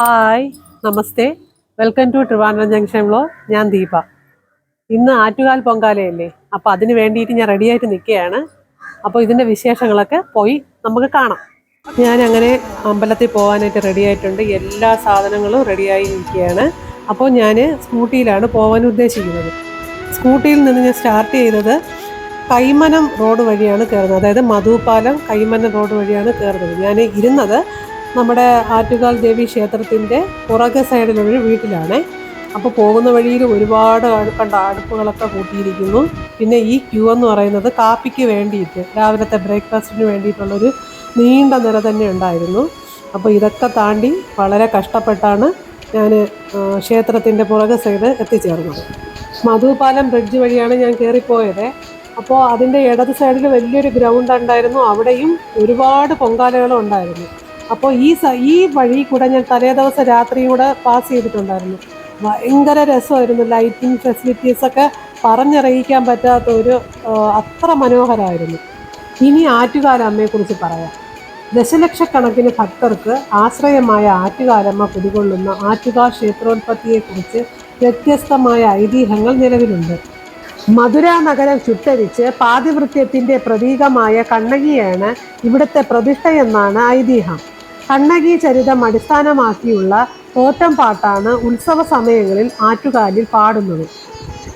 Hi namaste. Welcome to Trivandrum junction vlog ഞാൻ ദീപ. ഇന്ന് ആറ്റുകാൽ പൊങ്കാലയല്ലേ? അപ്പോൾ അതിന് വേണ്ടിയിട്ട് ഞാൻ റെഡിയായിട്ട് നിൽക്കുകയാണ്. അപ്പോൾ ഇതിന്റെ വിശേഷങ്ങളൊക്കെ പോയി നമുക്ക് കാണാം. ഞാൻ അങ്ങനെ അമ്പലത്തിൽ പോകാനായിട്ട് റെഡിയായിട്ടുണ്ട് എല്ലാ സാധനങ്ങളും റെഡിയായി നിൽക്കുകയാണ് അപ്പോൾ ഞാൻ സ്കൂട്ടിയിലാണ് പോകാൻ ഉദ്ദേശിക്കുന്നത്. സ്കൂട്ടിയിൽ നിന്ന് ഞാൻ സ്റ്റാർട്ട് ചെയ്തത് കൈമനം റോഡ് വഴിയാണ് കയറുന്നത്. അതായത് മധുപാലം കൈമനം റോഡ് വഴിയാണ് കയറുന്നത്. ഞാൻ ഇരുന്നത് നമ്മുടെ ആറ്റുകാൽ ദേവി ക്ഷേത്രത്തിന്റെ പുറകെ സൈഡിലൊരു വീട്ടിലാണ്. അപ്പോൾ പോകുന്ന വഴിയിൽ ഒരുപാട് കണ്ട അടുപ്പുകളൊക്കെ കൂട്ടിയിരിക്കുന്നു. പിന്നെ ഈ ക്യൂ എന്ന് പറയുന്നത് കാപ്പിക്ക് വേണ്ടിയിട്ട് രാവിലത്തെ ബ്രേക്ക്ഫാസ്റ്റിന് വേണ്ടിയിട്ടുള്ളൊരു നീണ്ട നിര തന്നെ ഉണ്ടായിരുന്നു. അപ്പോൾ ഇതൊക്കെ താണ്ടി വളരെ കഷ്ടപ്പെട്ടാണ് ഞാൻ ക്ഷേത്രത്തിന്റെ പുറക സൈഡ് എത്തിച്ചേർന്നത്. മധുപാലം ബ്രിഡ്ജ് വഴിയാണ് ഞാൻ കയറിപ്പോയത്. അപ്പോൾ അതിന്റെ ഇടത് സൈഡിൽ വലിയൊരു ഗ്രൗണ്ട് ഉണ്ടായിരുന്നു. അവിടെയും ഒരുപാട് പൊങ്കാലകളും ഉണ്ടായിരുന്നു. അപ്പോൾ ഈ ഈ വഴി കൂടെ ഞാൻ തലേ ദിവസം രാത്രി കൂടെ പാസ് ചെയ്തിട്ടുണ്ടായിരുന്നു. ഭയങ്കര രസമായിരുന്നു. ലൈറ്റിംഗ് ഫെസിലിറ്റീസ് ഒക്കെ പറഞ്ഞറിയിക്കാൻ പറ്റാത്ത ഒരു അത്ര മനോഹരമായിരുന്നു. ഇനി ആറ്റുകാലമ്മയെക്കുറിച്ച് പറയാം. ദശലക്ഷക്കണക്കിന് ഭക്തർക്ക് ആശ്രയമായ ആറ്റുകാലമ്മ കുടികൊള്ളുന്ന ആറ്റുകാൽ ക്ഷേത്രോത്പത്തിയെക്കുറിച്ച് വ്യത്യസ്തമായ ഐതിഹ്യങ്ങൾ നിലവിലുണ്ട്. മധുര നഗരം ചുട്ടരിച്ച് പാതിവൃത്യത്തിന്റെ പ്രതീകമായ കണ്ണകിയാണ് ഇവിടുത്തെ പ്രതിഷ്ഠയെന്നാണ് ഐതിഹ്യം. കണ്ണകി ചരിതം അടിസ്ഥാനമാക്കിയുള്ള തോറ്റം പാട്ടാണ് ഉത്സവ സമയങ്ങളിൽ ആറ്റുകാലിൽ പാടുന്നത്.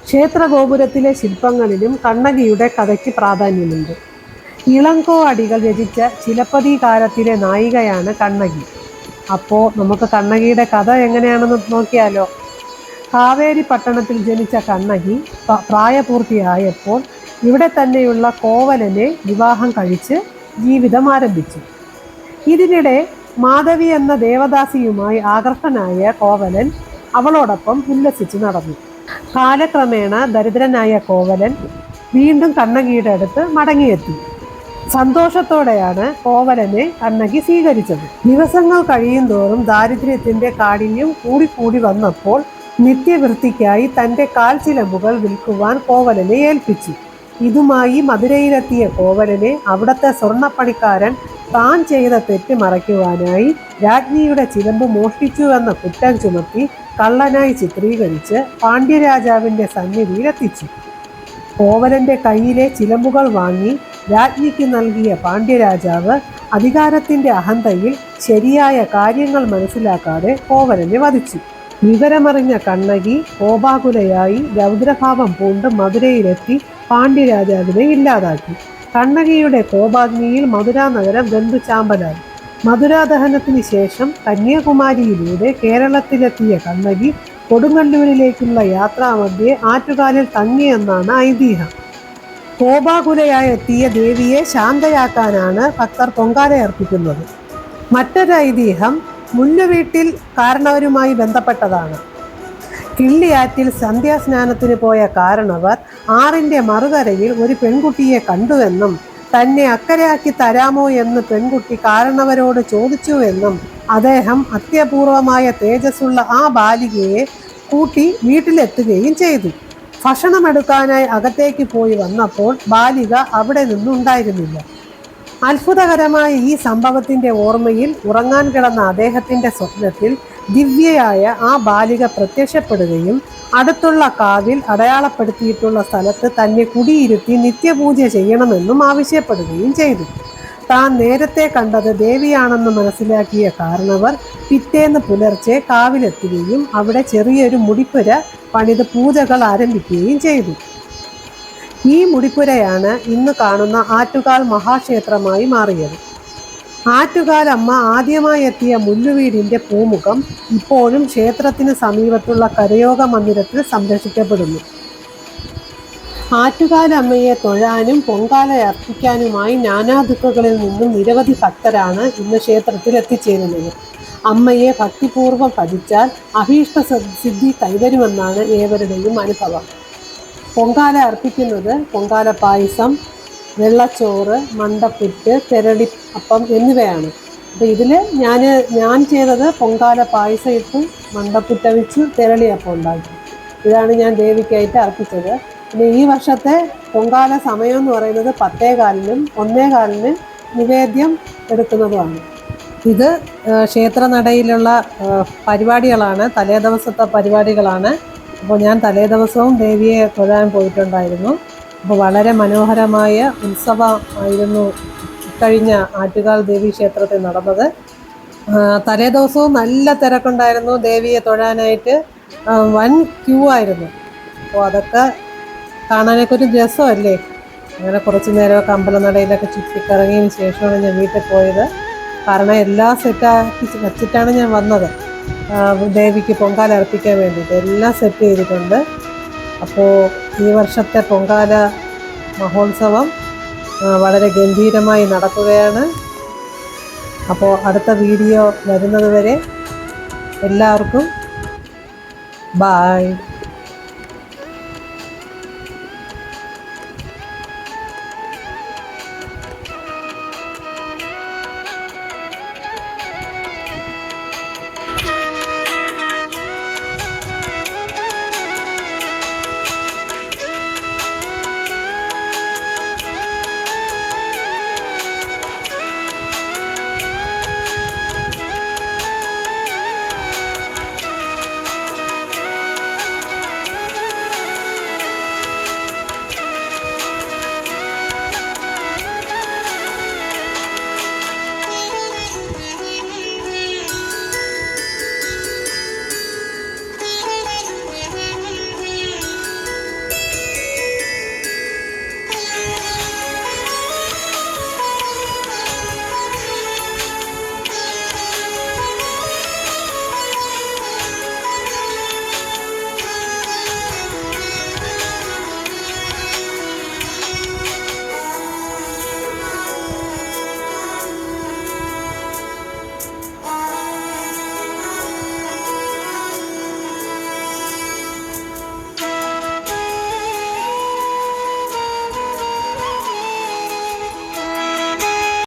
ക്ഷേത്രഗോപുരത്തിലെ ശില്പങ്ങളിലും കണ്ണകിയുടെ കഥയ്ക്ക് പ്രാധാന്യമുണ്ട്. ഇളങ്കോ അടികൾ രചിച്ച ചിലപ്പതികാലത്തിലെ നായികയാണ് കണ്ണകി. അപ്പോൾ നമുക്ക് കണ്ണകിയുടെ കഥ എങ്ങനെയാണെന്ന് നോക്കിയാലോ? കാവേരി പട്ടണത്തിൽ ജനിച്ച കണ്ണകി പ്രായപൂർത്തിയായപ്പോൾ ഇവിടെ തന്നെയുള്ള കോവലനെ വിവാഹം കഴിച്ച് ജീവിതം ആരംഭിച്ചു. ഇതിനിടെ മാധവി എന്ന ദേവദാസിയുമായി ആകർഷനായ കോവലൻ അവളോടൊപ്പം ഉല്ലസിച്ച് നടന്നു. കാലക്രമേണ ദരിദ്രനായ കോവലൻ വീണ്ടും കണ്ണകിയുടെ അടുത്ത് മടങ്ങിയെത്തി. സന്തോഷത്തോടെയാണ് കോവലനെ കണ്ണകി സ്വീകരിച്ചത്. ദിവസങ്ങൾ കഴിയും തോറും ദാരിദ്ര്യത്തിന്റെ കാഠിന്യം കൂടിക്കൂടി വന്നപ്പോൾ നിത്യവൃത്തിക്കായി തന്റെ കാൽച്ചിലമ്പുകൾ വിൽക്കുവാൻ കോവലനെ ഏൽപ്പിച്ചു. ഇതുമായി മധുരയിലെത്തിയ കോവലനെ അവിടത്തെ സ്വർണപ്പണിക്കാരൻ താൻ ചെയ്ത തെറ്റ് മറയ്ക്കുവാനായി രാജ്ഞിയുടെ ചിലമ്പ് മോഷ്ടിച്ചുവെന്ന കുറ്റം ചുമത്തി കള്ളനായി ചിത്രീകരിച്ച് പാണ്ഡ്യരാജാവിന്റെ സന്നിധിയിലെത്തിച്ചു. കോവലന്റെ കയ്യിലെ ചിലമ്പുകൾ വാങ്ങി രാജ്ഞിക്ക് നൽകിയ പാണ്ഡ്യരാജാവ് അധികാരത്തിന്റെ അഹന്തയിൽ ശരിയായ കാര്യങ്ങൾ മനസ്സിലാക്കാതെ കോവലനെ വധിച്ചു. വിവരമറിഞ്ഞ കണ്ണകി കോപാകുലയായി രൗദ്രഭാവം പൂണ്ട് മധുരയിലെത്തി പാണ്ഡ്യരാജാവിനെ ഇല്ലാതാക്കി. കണ്ണകിയുടെ കോപാഗ്നിയിൽ മധുരാ നഗരം വെന്തു ചാമ്പലായി മധുരാദഹനത്തിന് ശേഷം കന്യാകുമാരിയിലൂടെ കേരളത്തിലെത്തിയ കണ്ണകി കൊടുങ്ങല്ലൂരിലേക്കുള്ള യാത്രാമധ്യേ ആറ്റുകാലിൽ തങ്ങിയെന്നാണ് ഐതിഹ്യം. കോപാകുലയായി എത്തിയ ദേവിയെ ശാന്തയാക്കാനാണ് ഭക്തർ പൊങ്കാലയർപ്പിക്കുന്നത് മറ്റൊരു ഐതിഹ്യം മുന്നുവീട്ടിൽ കാരണവരുമായി ബന്ധപ്പെട്ടതാണ്. കിള്ളിയാറ്റിൽ സന്ധ്യാസ്നാനത്തിന് പോയ കാരണവർ ആറിന്റെ മറുകരയിൽ ഒരു പെൺകുട്ടിയെ കണ്ടുവെന്നും തന്നെ അക്കരയാക്കി തരാമോ എന്ന് പെൺകുട്ടി കാരണവരോട് ചോദിച്ചുവെന്നും അദ്ദേഹം അത്യപൂർവമായ തേജസ്സുള്ള ആ ബാലികയെ കൂട്ടി വീട്ടിലെത്തുകയും ചെയ്തു. ഭക്ഷണമെടുക്കാനായി അകത്തേക്ക് പോയി വന്നപ്പോൾ ബാലിക അവിടെ നിന്നുണ്ടായിരുന്നില്ല. അത്ഭുതകരമായ ഈ സംഭവത്തിന്റെ ഓർമ്മയിൽ ഉറങ്ങാൻ കിടന്ന അദ്ദേഹത്തിന്റെ സ്വപ്നത്തിൽ ദിവ്യയായ ആ ബാലിക പ്രത്യക്ഷപ്പെടുകയും അടുത്തുള്ള കാവിൽ അടയാളപ്പെടുത്തിയിട്ടുള്ള സ്ഥലത്ത് തന്നെ കുടിയിരുത്തി നിത്യപൂജ ചെയ്യണമെന്നും ആവശ്യപ്പെടുകയും ചെയ്തു. താൻ നേരത്തെ കണ്ടത് ദേവിയാണെന്ന് മനസ്സിലാക്കിയ കാരണവർ പിറ്റേന്ന് പുലർച്ചെ കാവിലെത്തുകയും അവിടെ ചെറിയൊരു മുടിപ്പുര പണിത് പൂജകൾ ആരംഭിക്കുകയും ചെയ്തു. ഈ മുടിപ്പുരയാണ് ഇന്ന് കാണുന്ന ആറ്റുകാൽ മഹാക്ഷേത്രമായി മാറിയത്. ആറ്റുകാൽ അമ്മ ആദ്യമായി എത്തിയ മുല്ലുവീടിന്റെ പൂമുഖം ഇപ്പോഴും ക്ഷേത്രത്തിന് സമീപത്തുള്ള കരയോഗ മന്ദിരത്തിൽ സംരക്ഷിക്കപ്പെടുന്നു. ആറ്റുകാലമ്മയെ തൊഴാനും പൊങ്കാല അർപ്പിക്കാനുമായി നാനാദിക്കുകളിൽ നിന്നും നിരവധി ഭക്തരാണ് ഇന്ന് ക്ഷേത്രത്തിൽ എത്തിച്ചേരുന്നത്. അമ്മയെ ഭക്തിപൂർവം ഭജിച്ചാൽ അഭീഷ്ട സിദ്ധി കൈവരുമെന്നാണ് ഏവരുടെയും അനുഭവം. പൊങ്കാല അർപ്പിക്കുന്നത് പൊങ്കാല പായസം വെള്ളച്ചോറ് മണ്ടപ്പുറ്റ് തെരളി അപ്പം എന്നിവയാണ്. അപ്പോൾ ഇതിൽ ഞാൻ ഞാൻ ചെയ്തത് പൊങ്കാല പായസം ഇട്ട് മണ്ടപ്പുറ്റ വെച്ച് തെരളിയപ്പം ഉണ്ടാക്കി. ഇതാണ് ഞാൻ ദേവിക്കായിട്ട് അർപ്പിച്ചത്. പിന്നെ ഈ വർഷത്തെ പൊങ്കാല സമയം എന്ന് പറയുന്നത് പത്തേ കാലിനും ഒന്നേ കാലിന് നിവേദ്യം എടുക്കുന്നതുമാണ്. ഇത് ക്ഷേത്രനടയിലുള്ള പരിപാടികളാണ് തലേ ദിവസത്തെ പരിപാടികളാണ്. അപ്പോൾ ഞാൻ തലേ ദിവസവും ദേവിയെ തൊഴാൻ പോയിട്ടുണ്ടായിരുന്നു. അപ്പോൾ വളരെ മനോഹരമായ ഉത്സവമായിരുന്നു കഴിഞ്ഞ ആറ്റുകാൽ ദേവി ക്ഷേത്രത്തിൽ നടന്നത്. ആ, തലേ ദിവസവും നല്ല തിരക്കുണ്ടായിരുന്നു. ദേവിയെ തൊഴാനായിട്ട് വൻ ക്യൂ ആയിരുന്നു. അപ്പോൾ അതൊക്കെ കാണാനൊക്കെ ഒരു രസമല്ലേ? അങ്ങനെ കുറച്ച് നേരമൊക്കെ അമ്പലനടയിലൊക്കെ ചുറ്റിക്കറങ്ങിയതിന് ശേഷമാണ് ഞാൻ വീട്ടിൽ പോയത്. കാരണം എല്ലാം സെറ്റാക്കി വെച്ചിട്ടാണ് ഞാൻ വന്നത്. ദേവിക്ക് പൊങ്കാല അർപ്പിക്കാൻ വേണ്ടിയിട്ട്. എല്ലാം സെറ്റ് ചെയ്തിട്ടുണ്ട്. അപ്പോൾ ഈ വർഷത്തെ പൊങ്കാല മഹോത്സവം വളരെ ഗംഭീരമായി നടക്കുകയാണ്. അപ്പോൾ അടുത്ത വീഡിയോ വരുന്നതുവരെ എല്ലാവർക്കും ബായ്.